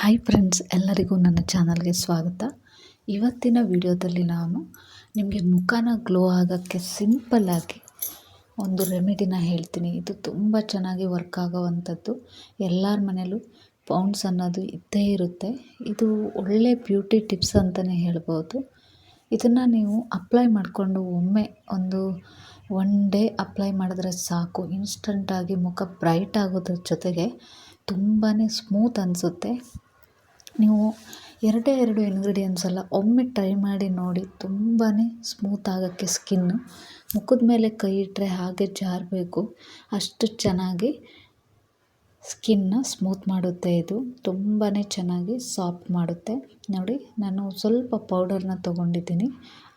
Hi friends ಎಲ್ಲರಿಗೂ ನನ್ನ ಚಾನಲ್ಗೆ ಸ್ವಾಗತ. ಇವತ್ತಿನ ವಿಡಿಯೋದಲ್ಲಿ ನಾನು ನಿಮಗೆ ಮುಖನ ಗ್ಲೋ ಆಗೋಕ್ಕೆ ಸಿಂಪಲ್ಲಾಗಿ ಒಂದು ರೆಮಿಡಿನ ಹೇಳ್ತೀನಿ. ಇದು ತುಂಬ ಚೆನ್ನಾಗಿ ವರ್ಕ್ ಆಗೋವಂಥದ್ದು. ಎಲ್ಲರ ಮನೇಲೂ ಪೌಂಡ್ಸ್ ಅನ್ನೋದು ಇದ್ದೇ ಇರುತ್ತೆ. ಇದು ಒಳ್ಳೆ ಬ್ಯೂಟಿ ಟಿಪ್ಸ್ ಅಂತಲೇ ಹೇಳ್ಬೋದು. ಇದನ್ನು ನೀವು ಅಪ್ಲೈ ಮಾಡಿಕೊಂಡು ಒಮ್ಮೆ ಒಂದು ಒನ್ ಡೇ ಅಪ್ಲೈ ಮಾಡಿದ್ರೆ ಸಾಕು. ಇನ್ಸ್ಟಂಟಾಗಿ ಮುಖ ಬ್ರೈಟ್ ಆಗೋದ್ರ ಜೊತೆಗೆ ತುಂಬಾ ಸ್ಮೂತ್ ಅನಿಸುತ್ತೆ. ನೀವು ಎರಡೇ ಎರಡು ಇಂಗ್ರೀಡಿಯೆಂಟ್ಸ್ ಅಲ್ಲ ಒಮ್ಮೆ ಟ್ರೈ ಮಾಡಿ ನೋಡಿ ತುಂಬಾ ಸ್ಮೂತ್ ಆಗೋಕ್ಕೆ ಸ್ಕಿನ್ನು ಮುಖದ ಮೇಲೆ ಕೈ ಇಟ್ಟರೆ ಹಾಗೆ ಜಾರಬೇಕು. ಅಷ್ಟು ಚೆನ್ನಾಗಿ ಸ್ಕಿನ್ನ ಸ್ಮೂತ್ ಮಾಡುತ್ತೆ ಇದು. ತುಂಬಾ ಚೆನ್ನಾಗಿ ಸಾಫ್ಟ್ ಮಾಡುತ್ತೆ. ನೋಡಿ, ನಾನು ಸ್ವಲ್ಪ ಪೌಡರ್ನ ತೊಗೊಂಡಿದ್ದೀನಿ.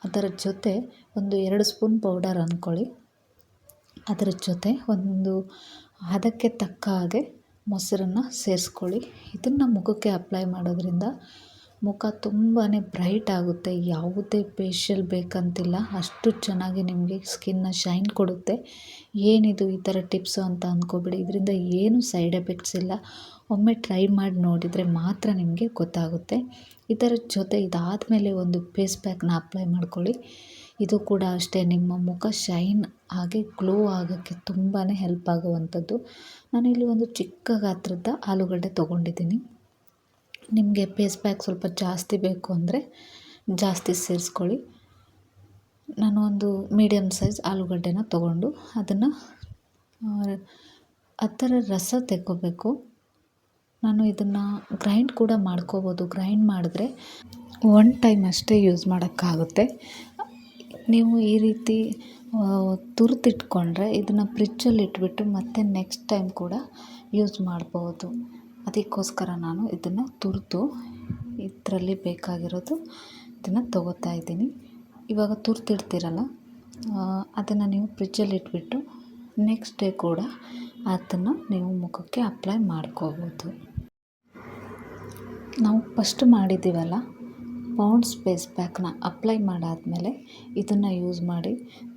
ಅದರ ಜೊತೆ ಒಂದು ಎರಡು ಸ್ಪೂನ್ ಪೌಡರ್ ಅಂದ್ಕೊಳ್ಳಿ ಅದರ ಜೊತೆ ಒಂದು ಅದಕ್ಕೆ ತಕ್ಕ ಹಾಗೆ ಮೊಸರನ್ನು ಸೇರಿಸ್ಕೊಳ್ಳಿ. ಇದನ್ನು ಮುಖಕ್ಕೆ ಅಪ್ಲೈ ಮಾಡೋದ್ರಿಂದ ಮುಖ ತುಂಬಾ ಬ್ರೈಟ್ ಆಗುತ್ತೆ. ಯಾವುದೇ ಫೇಶಿಯಲ್ ಬೇಕಂತಿಲ್ಲ. ಅಷ್ಟು ಚೆನ್ನಾಗಿ ನಿಮಗೆ ಸ್ಕಿನ್ನ ಶೈನ್ ಕೊಡುತ್ತೆ. ಏನಿದು ಈ ಥರ ಟಿಪ್ಸು ಅಂತ ಅಂದ್ಕೋಬೇಡಿ ಇದರಿಂದ ಏನು ಸೈಡ್ ಎಫೆಕ್ಟ್ಸ್ ಇಲ್ಲ. ಒಮ್ಮೆ ಟ್ರೈ ಮಾಡಿ ನೋಡಿದರೆ ಮಾತ್ರ ನಿಮಗೆ ಗೊತ್ತಾಗುತ್ತೆ. ಇದರ ಜೊತೆ ಇದಾದಮೇಲೆ ಒಂದು ಫೇಸ್ ಪ್ಯಾಕ್ನ ಅಪ್ಲೈ ಮಾಡ್ಕೊಳ್ಳಿ. ಇದು ಕೂಡ ಅಷ್ಟೇ, ನಿಮ್ಮ ಮುಖ ಶೈನ್ ಹಾಗೆ ಗ್ಲೋ ಆಗೋಕ್ಕೆ ತುಂಬಾ ಹೆಲ್ಪ್ ಆಗುವಂಥದ್ದು. ನಾನಿಲ್ಲಿ ಒಂದು ಚಿಕ್ಕ ಗಾತ್ರದ ಆಲೂಗಡ್ಡೆ ತೊಗೊಂಡಿದ್ದೀನಿ. ನಿಮಗೆ ಫೇಸ್ ಪ್ಯಾಕ್ ಸ್ವಲ್ಪ ಜಾಸ್ತಿ ಬೇಕು ಅಂದರೆ ಜಾಸ್ತಿ ಸೇರಿಸ್ಕೊಳ್ಳಿ. ನಾನು ಒಂದು ಮೀಡಿಯಮ್ ಸೈಜ್ ಆಲೂಗಡ್ಡೆನ ತೊಗೊಂಡು ಅದನ್ನು ಅದರ ರಸ ತೆಕ್ಕೋಬೇಕು. ನಾನು ಇದನ್ನು ಗ್ರೈಂಡ್ ಕೂಡ ಮಾಡ್ಕೋಬೋದು. ಗ್ರೈಂಡ್ ಮಾಡಿದ್ರೆ ಒನ್ ಟೈಮ್ ಅಷ್ಟೇ ಯೂಸ್ ಮಾಡೋಕ್ಕಾಗುತ್ತೆ. ನೀವು ಈ ರೀತಿ ತುರಿದಿಟ್ಕೊಂಡ್ರೆ ಇದನ್ನು ಫ್ರಿಜ್ಜಲ್ಲಿ ಇಟ್ಬಿಟ್ಟು ಮತ್ತೆ ನೆಕ್ಸ್ಟ್ ಟೈಮ್ ಕೂಡ ಯೂಸ್ ಮಾಡ್ಬೋದು. ಅದಕ್ಕೋಸ್ಕರ ನಾನು ಇದನ್ನು ತುರಿದು ಇದರಲ್ಲಿ ಬೇಕಾಗಿರೋದು ಇದನ್ನು ತೊಗೋತಾ ಇದ್ದೀನಿ. ಇವಾಗ ತುರಿದಿಡ್ತೀರಲ್ಲ ಅದನ್ನು ನೀವು ಫ್ರಿಜ್ಜಲ್ಲಿ ಇಟ್ಬಿಟ್ಟು ನೆಕ್ಸ್ಟ್ ಡೇ ಕೂಡ ಅದನ್ನು ನೀವು ಮುಖಕ್ಕೆ ಅಪ್ಲೈ ಮಾಡ್ಕೋಬೋದು. ನಾವು ಫಸ್ಟ್ ಮಾಡಿದ್ದೀವಲ್ಲ ಪೌಂಡ್ಸ್ ಫೇಸ್ ಪ್ಯಾಕ್ನ ಅಪ್ಲೈ ಮಾಡಾದಮೇಲೆ ಇದನ್ನು ಯೂಸ್ ಮಾಡಿ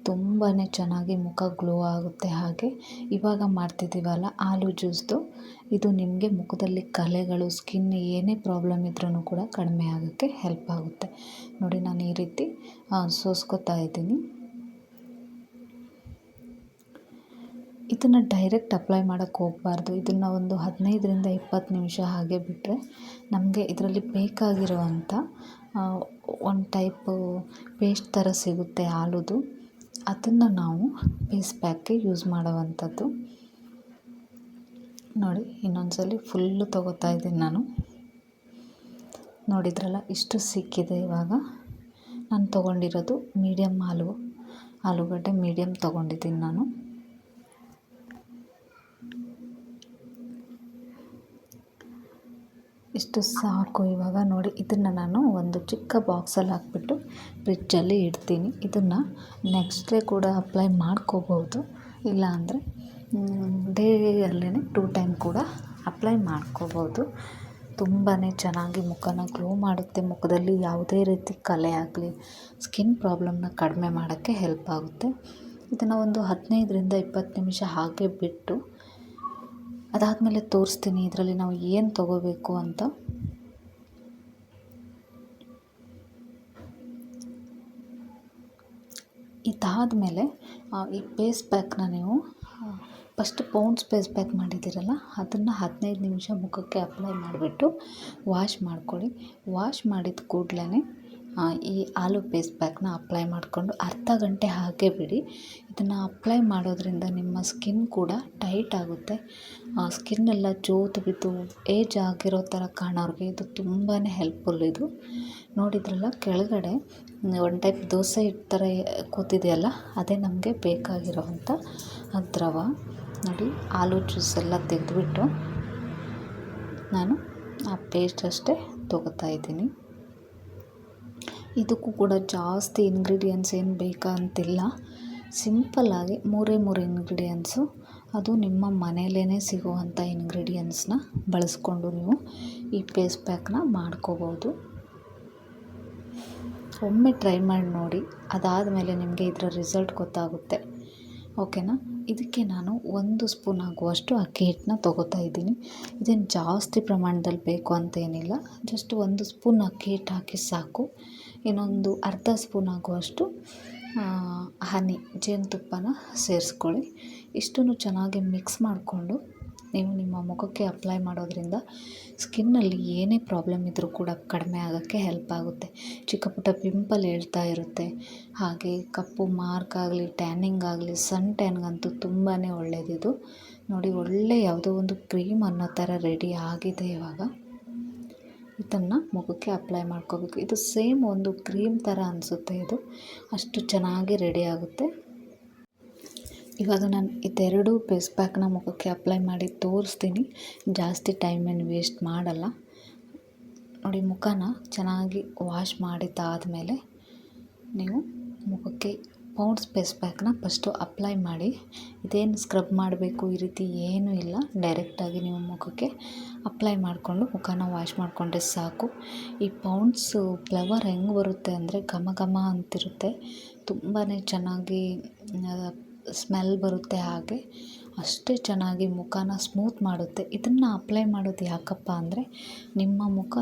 ತುಂಬಾ ಚೆನ್ನಾಗಿ ಮುಖ ಗ್ಲೋ ಆಗುತ್ತೆ ಹಾಗೆ. ಇವಾಗ ಮಾಡ್ತಿದ್ದೀವಲ್ಲ ಆಲೂ ಜ್ಯೂಸ್ದು. ಇದು ನಿಮಗೆ ಮುಖದಲ್ಲಿ ಕಲೆಗಳು, ಸ್ಕಿನ್ ಏನೇ ಪ್ರಾಬ್ಲಮ್ ಇದ್ರೂ ಕೂಡ ಕಡಿಮೆ ಆಗೋಕ್ಕೆ ಹೆಲ್ಪ್ ಆಗುತ್ತೆ. ನೋಡಿ ನಾನು ಈ ರೀತಿ ಸೋಸ್ಕೋತಾ ಇದ್ದೀನಿ. ಇದನ್ನು ಡೈರೆಕ್ಟ್ ಅಪ್ಲೈ ಮಾಡೋಕ್ಕೆ ಹೋಗಬಾರ್ದು. ಇದನ್ನು ಒಂದು ಹದಿನೈದರಿಂದ ಇಪ್ಪತ್ತು ನಿಮಿಷ ಹಾಗೆ ಬಿಟ್ಟರೆ ನಮಗೆ ಇದರಲ್ಲಿ ಬೇಕಾಗಿರುವಂಥ ಒಂದು ಟೈಪು ಪೇಸ್ಟ್ ಥರ ಸಿಗುತ್ತೆ ಹಾಲುದು. ಅದನ್ನು ನಾವು ಫೇಸ್ ಪ್ಯಾಕ್ಗೆ ಯೂಸ್ ಮಾಡೋವಂಥದ್ದು. ನೋಡಿ ಇನ್ನೊಂದು ಸಲ ಫುಲ್ಲು ತೊಗೋತಾ ಇದ್ದೀನಿ ನಾನು. ನೋಡಿದ್ರಲ್ಲ, ಇಷ್ಟು ಸಿಕ್ಕಿದೆ ಇವಾಗ. ನಾನು ತೊಗೊಂಡಿರೋದು ಮೀಡಿಯಮ್ ಆಲೂ ಆಲೂಗಡ್ಡೆ ಮೀಡಿಯಮ್ ತೊಗೊಂಡಿದ್ದೀನಿ ನಾನು. ಇಷ್ಟು ಸಾಕು ಇವಾಗ ನೋಡಿ, ಇದನ್ನು ನಾನು ಒಂದು ಚಿಕ್ಕ ಬಾಕ್ಸಲ್ಲಿ ಹಾಕ್ಬಿಟ್ಟು ಫ್ರಿಜ್ಜಲ್ಲಿ ಇಡ್ತೀನಿ. ಇದನ್ನು ನೆಕ್ಸ್ಟ್ ಡೇ ಕೂಡ ಅಪ್ಲೈ ಮಾಡ್ಕೋಬೋದು. ಇಲ್ಲ ಅಂದರೆ ಡೇಯಲ್ಲೇ ಟೂ ಟೈಮ್ ಕೂಡ ಅಪ್ಲೈ ಮಾಡ್ಕೋಬೋದು. ತುಂಬಾ ಚೆನ್ನಾಗಿ ಮುಖನ ಗ್ಲೋ ಮಾಡುತ್ತೆ. ಮುಖದಲ್ಲಿ ಯಾವುದೇ ರೀತಿ ಕಲೆ ಆಗಲಿ ಸ್ಕಿನ್ ಪ್ರಾಬ್ಲಮ್ನ ಕಡಿಮೆ ಮಾಡೋಕ್ಕೆ ಹೆಲ್ಪ್ ಆಗುತ್ತೆ. ಇದನ್ನು ಒಂದು ಹದಿನೈದರಿಂದ ಇಪ್ಪತ್ತು ನಿಮಿಷ ಹಾಗೆ ಬಿಟ್ಟು ಅದಾದಮೇಲೆ ತೋರಿಸ್ತೀನಿ, ಇದರಲ್ಲಿ ನಾವು ಏನು ತಗೋಬೇಕು ಅಂತ. ಇದಾದಮೇಲೆ ಈ ಪೇಸ್ ಪ್ಯಾಕ್ನ ನೀವು ಫಸ್ಟ್ ಪೌಂಡ್ಸ್ ಪೇಸ್ ಪ್ಯಾಕ್ ಮಾಡಿದ್ದೀರಲ್ಲ, ಅದನ್ನು ಹದಿನೈದು ನಿಮಿಷ ಮುಖಕ್ಕೆ ಅಪ್ಲೈ ಮಾಡಿಬಿಟ್ಟು ವಾಶ್ ಮಾಡ್ಕೊಳ್ಳಿ. ವಾಶ್ ಮಾಡಿದ ಕೂಡಲೇ ಈ ಆಲೂ ಪೇಸ್ಟ್ ಪ್ಯಾಕ್ನ ಅಪ್ಲೈ ಮಾಡಿಕೊಂಡು ಅರ್ಧ ಗಂಟೆ ಹಾಗೆ ಬಿಡಿ. ಇದನ್ನು ಅಪ್ಲೈ ಮಾಡೋದ್ರಿಂದ ನಿಮ್ಮ ಸ್ಕಿನ್ ಕೂಡ ಟೈಟ್ ಆಗುತ್ತೆ. ಸ್ಕಿನ್ನೆಲ್ಲ ಜೋತು ಬಿದ್ದು ಏಜ್ ಆಗಿರೋ ಥರ ಕಾಣೋರಿಗೆ ಇದು ತುಂಬಾ ಹೆಲ್ಪ್ಫುಲ್ ಇದು. ನೋಡಿದ್ರಲ್ಲ ಕೆಳಗಡೆ ಒನ್ ಟೈಪ್ ದೋಸೆ ಹಿಟ್ಟು ಥರ ಕೂತಿದೆಯಲ್ಲ, ಅದೇ ನಮಗೆ ಬೇಕಾಗಿರೋವಂಥ ದ್ರವ. ನೋಡಿ, ಆಲೂ ಜ್ಯೂಸ್ ಎಲ್ಲ ತೆಗೆದುಬಿಟ್ಟು ನಾನು ಆ ಪೇಸ್ಟ್ ಅಷ್ಟೇ ತಗೋತಾ ಇದ್ದೀನಿ. ಇದಕ್ಕೂ ಕೂಡ ಜಾಸ್ತಿ ಇಂಗ್ರೀಡಿಯೆಂಟ್ಸ್ ಏನು ಬೇಕಂತಿಲ್ಲ ಸಿಂಪಲ್ಲಾಗಿ ಮೂರೇ ಮೂರು ಇಂಗ್ರೀಡಿಯೆಂಟ್ಸು ಅದು ನಿಮ್ಮ ಮನೆಯಲ್ಲೇ ಸಿಗುವಂಥ ಇಂಗ್ರೀಡಿಯೆಂಟ್ಸ್ನ ಬಳಸ್ಕೊಂಡು ನೀವು ಈ ಫೇಸ್ ಪ್ಯಾಕ್ನ ಮಾಡ್ಕೋಬೋದು. ಒಮ್ಮೆ ಟ್ರೈ ಮಾಡಿ ನೋಡಿ. ಅದಾದ ಮೇಲೆ ನಿಮಗೆ ಇದರ ರಿಸಲ್ಟ್ ಗೊತ್ತಾಗುತ್ತೆ. ಓಕೆನಾ ಇದಕ್ಕೆ ನಾನು ಒಂದು ಸ್ಪೂನ್ ಆಗುವಷ್ಟು ಅಕ್ಕಿ ಹಿಟ್ಟನ್ನ ತೊಗೋತಾ ಇದ್ದೀನಿ. ಇದೇನು ಜಾಸ್ತಿ ಪ್ರಮಾಣದಲ್ಲಿ ಬೇಕು ಅಂತೇನಿಲ್ಲ ಜಸ್ಟ್ ಒಂದು ಸ್ಪೂನ್ ಅಕ್ಕಿ ಹಿಟ್ಟು ಹಾಕಿ ಸಾಕು. ಇನ್ನೊಂದು ಅರ್ಧ ಸ್ಪೂನ್ ಆಗುವಷ್ಟು ಹನಿ, ಜೇನುತುಪ್ಪನ ಸೇರಿಸ್ಕೊಳ್ಳಿ. ಇಷ್ಟನ್ನು ಚೆನ್ನಾಗಿ ಮಿಕ್ಸ್ ಮಾಡಿಕೊಂಡು ನೀವು ನಿಮ್ಮ ಮುಖಕ್ಕೆ ಅಪ್ಲೈ ಮಾಡೋದ್ರಿಂದ ಸ್ಕಿನ್ನಲ್ಲಿ ಏನೇ ಪ್ರಾಬ್ಲಮ್ ಇದ್ದರೂ ಕೂಡ ಕಡಿಮೆ ಆಗೋಕ್ಕೆ ಹೆಲ್ಪ್ ಆಗುತ್ತೆ. ಚಿಕ್ಕ ಪುಟ್ಟ ಪಿಂಪಲ್ ಹೇಳ್ತಾ ಇರುತ್ತೆ. ಹಾಗೆ ಕಪ್ಪು ಮಾರ್ಕ್ ಆಗಲಿ ಟ್ಯಾನಿಂಗ್ ಆಗಲಿ ಸನ್ ಟ್ಯಾನ್ಗಂತೂ ತುಂಬಾ ಒಳ್ಳೆಯದಿದು ನೋಡಿ, ಒಳ್ಳೆ ಯಾವುದೋ ಒಂದು ಕ್ರೀಮ್ ಅನ್ನೋ ಥರ ರೆಡಿ ಆಗಿದೆ ಇವಾಗ. ಇದನ್ನು ಮುಖಕ್ಕೆ ಅಪ್ಲೈ ಮಾಡ್ಕೋಬೇಕು. ಇದು ಸೇಮ್ ಒಂದು ಕ್ರೀಮ್ ಥರ ಅನಿಸುತ್ತೆ ಇದು. ಅಷ್ಟು ಚೆನ್ನಾಗಿ ರೆಡಿ ಆಗುತ್ತೆ. ಇವಾಗ ನಾನು ಇದೆರಡು ಫೇಸ್ ಪ್ಯಾಕ್ನ ಮುಖಕ್ಕೆ ಅಪ್ಲೈ ಮಾಡಿ ತೋರಿಸ್ತೀನಿ. ಜಾಸ್ತಿ ಟೈಮೇನು ವೇಸ್ಟ್ ಮಾಡಲ್ಲ. ನೋಡಿ, ಮುಖನ ಚೆನ್ನಾಗಿ ವಾಶ್ ಮಾಡಿದ್ದಾದಮೇಲೆ ನೀವು ಮುಖಕ್ಕೆ ಪೌಂಡ್ಸ್ ಫೇಸ್ ಪ್ಯಾಕ್ನ ಫಸ್ಟು ಅಪ್ಲೈ ಮಾಡಿ. ಇದೇನು ಸ್ಕ್ರಬ್ ಮಾಡಬೇಕು ಈ ರೀತಿ ಏನೂ ಇಲ್ಲ. ಡೈರೆಕ್ಟಾಗಿ ನೀವು ಮುಖಕ್ಕೆ ಅಪ್ಲೈ ಮಾಡಿಕೊಂಡು ಮುಖನ ವಾಶ್ ಮಾಡಿಕೊಂಡ್ರೆ ಸಾಕು. ಈ ಪೌಂಡ್ಸು ಫ್ಲವರ್ ಹೆಂಗೆ ಬರುತ್ತೆ ಅಂದರೆ ಘಮ ಘಮ ಅಂತಿರುತ್ತೆ. ತುಂಬಾ ಚೆನ್ನಾಗಿ ಸ್ಮೆಲ್ ಬರುತ್ತೆ ಹಾಗೆ. ಅಷ್ಟೇ ಚೆನ್ನಾಗಿ ಮುಖನ ಸ್ಮೂತ್ ಮಾಡುತ್ತೆ. ಇದನ್ನು ಅಪ್ಲೈ ಮಾಡೋದು ಯಾಕಪ್ಪ ಅಂದರೆ ನಿಮ್ಮ ಮುಖ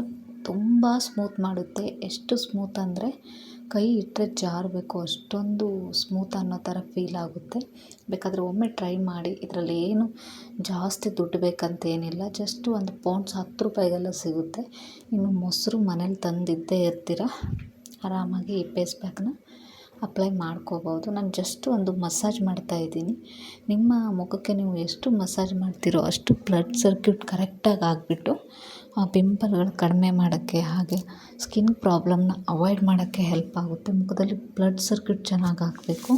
ತುಂಬ ಸ್ಮೂತ್ ಮಾಡುತ್ತೆ. ಎಷ್ಟು ಸ್ಮೂತ್ ಅಂದರೆ ಕೈ ಇಟ್ಟರೆ ಜಾರಬೇಕು. ಅಷ್ಟೊಂದು ಸ್ಮೂತ್ ಅನ್ನೋ ಥರ ಫೀಲ್ ಆಗುತ್ತೆ. ಬೇಕಾದರೆ ಒಮ್ಮೆ ಟ್ರೈ ಮಾಡಿ, ಇದರಲ್ಲಿ ಏನು ಜಾಸ್ತಿ ದುಡ್ಡು ಬೇಕಂತೇನಿಲ್ಲ. ಜಸ್ಟ್ ಒಂದು ಪೌಂಡ್ಸ್ ಹತ್ತು ರೂಪಾಯಿಗೆಲ್ಲ ಸಿಗುತ್ತೆ. ಇನ್ನು ಮೊಸರು ಮನೇಲಿ ತಂದಿದ್ದೇ ಇರ್ತೀರ? ಆರಾಮಾಗಿ ಈ ಪೇಸ್ ಪ್ಯಾಕ್ನ ಅಪ್ಲೈ ಮಾಡ್ಕೋಬೋದು. ನಾನು ಜಸ್ಟ್ ಒಂದು ಮಸಾಜ್ ಮಾಡ್ತಾ ಇದ್ದೀನಿ. ನಿಮ್ಮ ಮುಖಕ್ಕೆ ನೀವು ಎಷ್ಟು ಮಸಾಜ್ ಮಾಡ್ತೀರೋ ಅಷ್ಟು ಬ್ಲಡ್ ಸರ್ಕ್ಯೂಟ್ ಕರೆಕ್ಟಾಗಿ ಆಗಿಬಿಟ್ಟು ಪಿಂಪಲ್ಗಳು ಕಡಿಮೆ ಮಾಡೋಕ್ಕೆ ಹಾಗೆ ಸ್ಕಿನ್ ಪ್ರಾಬ್ಲಮ್ನ ಅವಾಯ್ಡ್ ಮಾಡೋಕ್ಕೆ ಹೆಲ್ಪ್ ಆಗುತ್ತೆ. ಮುಖದಲ್ಲಿ ಬ್ಲಡ್ ಸರ್ಕ್ಯೂಟ್ ಚೆನ್ನಾಗಿ ಆಗಬೇಕು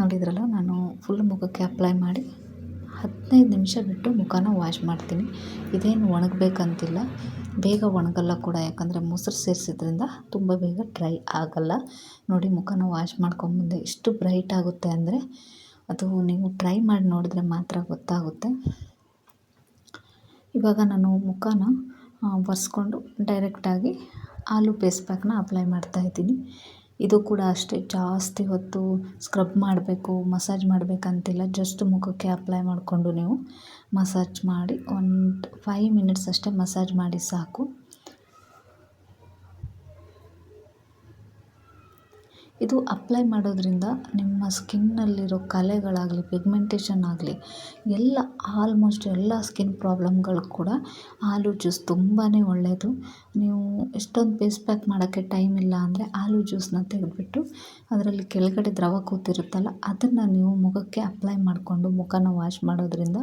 ನೋಡಿದ್ರಲ್ಲ, ನಾನು ಫುಲ್ ಮುಖಕ್ಕೆ ಅಪ್ಲೈ ಮಾಡಿ ಹದಿನೈದು ನಿಮಿಷ ಬಿಟ್ಟು ಮುಖನ ವಾಶ್ ಮಾಡ್ತೀನಿ. ಇದೇನು ಒಣಗಬೇಕಂತಿಲ್ಲ. ಬೇಗ ಒಣಗಲ್ಲ ಕೂಡ, ಯಾಕಂದರೆ ಮೊಸರು ಸೇರಿಸಿದ್ರಿಂದ ತುಂಬ ಬೇಗ ಡ್ರೈ ಆಗಲ್ಲ. ನೋಡಿ, ಮುಖನ ವಾಶ್ ಮಾಡ್ಕೊಂಬಂದೆ ಎಷ್ಟು ಬ್ರೈಟ್ ಆಗುತ್ತೆ ಅಂದರೆ, ಅದು ನೀವು ಟ್ರೈ ಮಾಡಿ ನೋಡಿದ್ರೆ ಮಾತ್ರ ಗೊತ್ತಾಗುತ್ತೆ. ಇವಾಗ ನಾನು ಮುಖನ ಒರೆಸ್ಕೊಂಡು ಡೈರೆಕ್ಟಾಗಿ ಆಲೂ ಪೇಸ್ಟ್ ಪ್ಯಾಕ್ನ ಅಪ್ಲೈ ಮಾಡ್ತಾಯಿದ್ದೀನಿ ಇದು ಕೂಡ ಅಷ್ಟೇ, ಜಾಸ್ತಿ ಹೊತ್ತು ಸ್ಕ್ರಬ್ ಮಾಡಬೇಕು ಮಸಾಜ್ ಮಾಡಬೇಕಂತಿಲ್ಲ ಜಸ್ಟ್ ಮುಖಕ್ಕೆ ಅಪ್ಲೈ ಮಾಡಿಕೊಂಡು ನೀವು ಮಸಾಜ್ ಮಾಡಿ, ಒಂದು ಫೈವ್ ಮಿನಿಟ್ಸ್ ಅಷ್ಟೇ ಮಸಾಜ್ ಮಾಡಿ ಸಾಕು. ಇದು ಅಪ್ಲೈ ಮಾಡೋದ್ರಿಂದ ನಿಮ್ಮ ಸ್ಕಿನ್ನಲ್ಲಿರೋ ಕಲೆಗಳಾಗಲಿ ಪಿಗ್ಮೆಂಟೇಷನ್ ಆಗಲಿ, ಎಲ್ಲ ಆಲ್ಮೋಸ್ಟ್ ಎಲ್ಲ ಸ್ಕಿನ್ ಪ್ರಾಬ್ಲಮ್ಗಳು ಕೂಡ ಆಲೂ ಜ್ಯೂಸ್ ತುಂಬಾ ಒಳ್ಳೆಯದು ನೀವು ಎಷ್ಟೊಂದು ಫೇಸ್ ಪ್ಯಾಕ್ ಮಾಡೋಕ್ಕೆ ಟೈಮ್ ಇಲ್ಲ ಅಂದರೆ ಆಲೂ ಜ್ಯೂಸನ್ನ ತೆಗೆದುಬಿಟ್ಟು ಅದರಲ್ಲಿ ಕೆಳಗಡೆ ದ್ರವ ಕೂತಿರುತ್ತಲ್ಲ, ಅದನ್ನು ನೀವು ಮುಖಕ್ಕೆ ಅಪ್ಲೈ ಮಾಡಿಕೊಂಡು ಮುಖನ ವಾಶ್ ಮಾಡೋದ್ರಿಂದ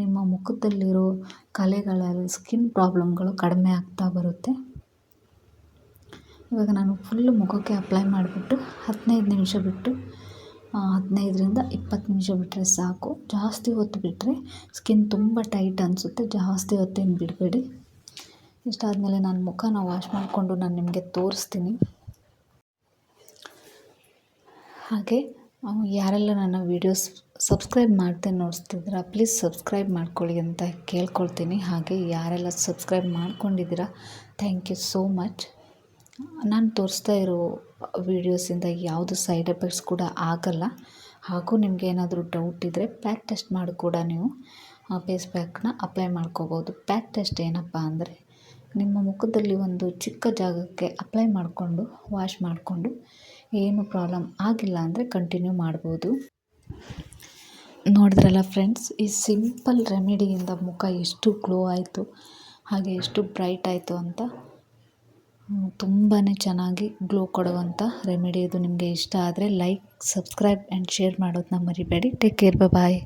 ನಿಮ್ಮ ಮುಖದಲ್ಲಿರೋ ಕಲೆಗಳಲ್ಲಿ ಸ್ಕಿನ್ ಪ್ರಾಬ್ಲಮ್ಗಳು ಕಡಿಮೆ ಆಗ್ತಾ ಬರುತ್ತೆ. ಇವಾಗ ನಾನು ಫುಲ್ಲು ಮುಖಕ್ಕೆ ಅಪ್ಲೈ ಮಾಡಿಬಿಟ್ಟು ಹದಿನೈದು ನಿಮಿಷ ಬಿಟ್ಟು ಹದಿನೈದರಿಂದ ಇಪ್ಪತ್ತು ನಿಮಿಷ ಬಿಟ್ಟರೆ ಸಾಕು. ಜಾಸ್ತಿ ಹೊತ್ತು ಬಿಟ್ಟರೆ ಸ್ಕಿನ್ ತುಂಬ ಟೈಟ್ ಅನಿಸುತ್ತೆ. ಜಾಸ್ತಿ ಹೊತ್ತೇನು ಬಿಡಬೇಡಿ. ಇಷ್ಟಾದಮೇಲೆ ನಾನು ಮುಖನ ವಾಶ್ ಮಾಡಿಕೊಂಡು ನಾನು ನಿಮಗೆ ತೋರಿಸ್ತೀನಿ. ಹಾಗೆ ಯಾರೆಲ್ಲ ನನ್ನ ವೀಡಿಯೋಸ್ ಸಬ್ಸ್ಕ್ರೈಬ್ ಮಾಡ್ದೆ ನೋಡಿಸ್ತಿದ್ದೀರಾ ಪ್ಲೀಸ್ ಸಬ್ಸ್ಕ್ರೈಬ್ ಮಾಡ್ಕೊಳ್ಳಿ ಅಂತ ಕೇಳ್ಕೊಳ್ತೀನಿ. ಹಾಗೆ, ಯಾರೆಲ್ಲ ಸಬ್ಸ್ಕ್ರೈಬ್ ಮಾಡ್ಕೊಂಡಿದ್ದೀರಾ ಥ್ಯಾಂಕ್ ಯು ಸೋ ಮಚ್ ನಾನು ತೋರಿಸ್ತಾ ಇರೋ ವೀಡಿಯೋಸಿಂದ ಯಾವುದು ಸೈಡ್ ಎಫೆಕ್ಟ್ಸ್ ಕೂಡ ಆಗಲ್ಲ. ಹಾಗೂ ನಿಮಗೆ ಏನಾದರೂ ಡೌಟ್ ಇದ್ದರೆ ಪ್ಯಾಕ್ ಟೆಸ್ಟ್ ಮಾಡಿ ಕೂಡ ನೀವು. ಫೇಸ್ ಪ್ಯಾಕ್ನ ಅಪ್ಲೈ ಮಾಡ್ಕೋಬೋದು. ಪ್ಯಾಕ್ ಟೆಸ್ಟ್ ಏನಪ್ಪ ಅಂದರೆ ನಿಮ್ಮ ಮುಖದಲ್ಲಿ ಒಂದು ಚಿಕ್ಕ ಜಾಗಕ್ಕೆ ಅಪ್ಲೈ ಮಾಡಿಕೊಂಡು ವಾಶ್ ಮಾಡಿಕೊಂಡು ಏನು ಪ್ರಾಬ್ಲಮ್ ಆಗಿಲ್ಲ ಅಂದರೆ ಕಂಟಿನ್ಯೂ ಮಾಡ್ಬೋದು. ನೋಡಿದ್ರಲ್ಲ ಫ್ರೆಂಡ್ಸ್ ಈ ಸಿಂಪಲ್ ರೆಮಿಡಿಯಿಂದ ಮುಖ ಎಷ್ಟು ಗ್ಲೋ ಆಯಿತು, ಹಾಗೆ ಎಷ್ಟು ಬ್ರೈಟ್ ಆಯಿತು ಅಂತ ತುಂಬಾ ಚೆನ್ನಾಗಿ ಗ್ಲೋ ಕೊಡುವಂಥ ರೆಮಿಡಿ ಇದು ನಿಮಗೆ ಇಷ್ಟ ಆದರೆ ಲೈಕ್ ಸಬ್ಸ್ಕ್ರೈಬ್ ಆ್ಯಂಡ್ ಶೇರ್ ಮಾಡೋದನ್ನ ಮರಿಬೇಡಿ. Take care bye